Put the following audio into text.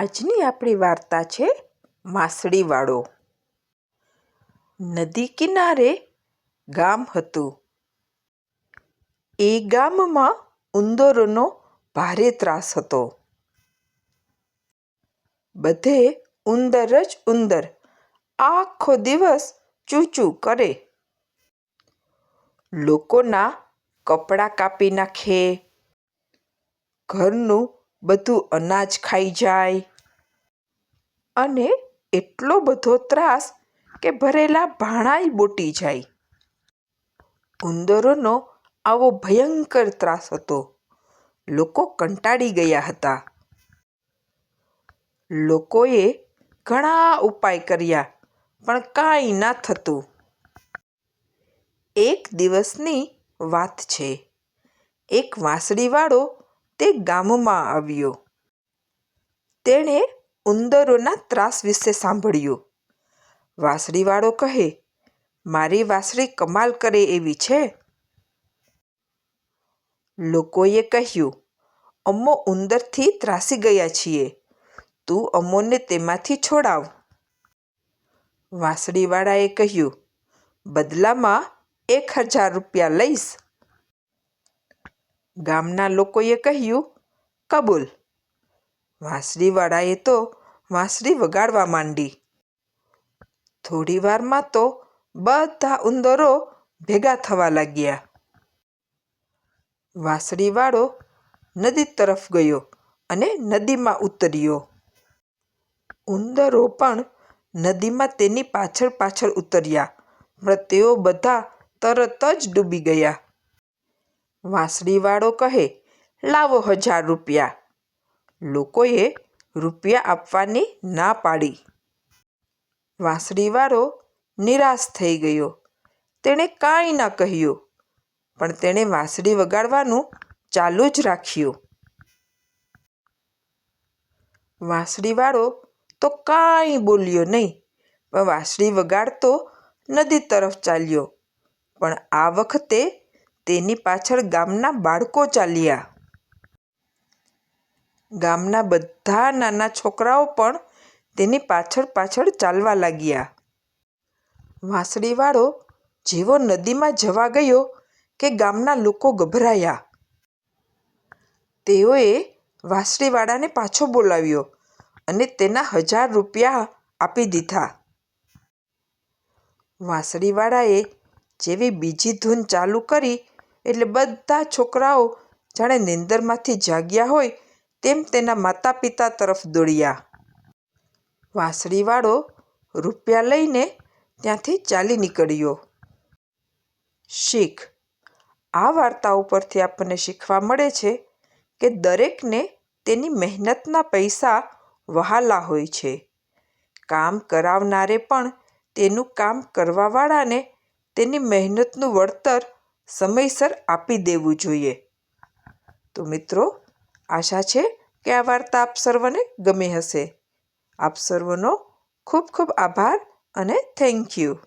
આજની આપણી વાર્તા છે માસડીવાળો નદી કિનારે ગામ હતું. એ ગામમાં ઉંદરોનો ભારે ત્રાસ હતો. બધે ઉંદર જ ઉંદર, આખો દિવસ ચૂચું કરે. લોકોના કપડાં કાપી નાખે, ઘરનું બધું અનાજ ખાઈ જાય. અને એટલો બધો ત્રાસ કે ભરેલા ભાણાય બોટી જાય. ઉંદરોનો આવો ભયંકર ત્રાસ હતો. લોકો કંટાળી ગયા હતા. લોકોએ ઘણા ઉપાય કર્યા, પણ કાંઈ ના થતું. એક દિવસની વાત છે. એક વાંસળીવાળો તે ગામમાં આવ્યો. તેણે ઉંદરોના ત્રાસ વિશે સાંભળ્યું. વાંસળીવાળો કહે, મારી વાંસળી કમાલ કરે એવી છે. લોકોએ કહ્યું અમો ઉંદરથી ત્રાસી ગયા છીએ. તું અમોને તેમાંથી છોડાવ. વાંસળીવાળાએ કહ્યું, બદલામાં એક હજાર રૂપિયા લઈશ. ગામના લોકોએ કહ્યું, કબૂલ. વાંસળીવાળાએ તો વાંસળી વગાડવા માંડી. થોડી વારમાં તો બધા ઉંદરો ભેગા થવા લાગ્યા. વાંસળીવાળો નદી તરફ ગયો અને નદીમાં ઉતર્યો. ઉંદરો પણ નદીમાં તેની પાછળ પાછળ ઉતર્યા. પણ તેઓ બધા તરત જ ડૂબી ગયા. વાંસળીવાળો કહે, લાવો હજાર રૂપિયા. લોકોએ રૂપિયા આપવાની ના પાડી. વાંસળીવાળો નિરાશ થઈ ગયો. તેણે કાંઈ ના કહ્યું, પણ તેણે વાંસળી વગાડવાનું ચાલુ જ રાખ્યું. વાંસળીવાળો તો કાંઈ બોલ્યો નહીં, પણ વાંસળી વગાડતો નદી તરફ ચાલ્યો. પણ આ વખતે તેની પાછળ ગામના બાળકો ચાલ્યા. ગામના બધા નાના છોકરાઓ પણ તેની પાછળ પાછળ ચાલવા લાગ્યા. વાંસળીવાળો જેવો નદીમાં જવા ગયો કે ગામના લોકો ગભરાયા. તેઓએ વાંસળીવાળાને પાછો બોલાવ્યો અને તેના હજાર રૂપિયા આપી દીધા. વાંસળીવાળાએ જેવી બીજી ધૂન ચાલુ કરી એટલે બધા છોકરાઓ જાણે નીંદરમાંથી જાગ્યા હોય તેમ તેના માતા પિતા તરફ દોડ્યા. વાંસળીવાળો રૂપિયા લઈને ત્યાંથી ચાલી નીકળ્યો. શીખ. આ વાર્તા ઉપરથી આપણને શીખવા મળે છે કે દરેકને તેની મહેનતના પૈસા વહાલા હોય છે. કામ કરાવનારે પણ તેનું કામ કરવાવાળાને તેની મહેનતનું વળતર સમયસર આપી દેવું જોઈએ. તો મિત્રો, આશા છે કે આ વાર્તા આપ સર્વને ગમી હશે. આપ સર્વનો ખૂબ ખૂબ આભાર અને થેન્ક યુ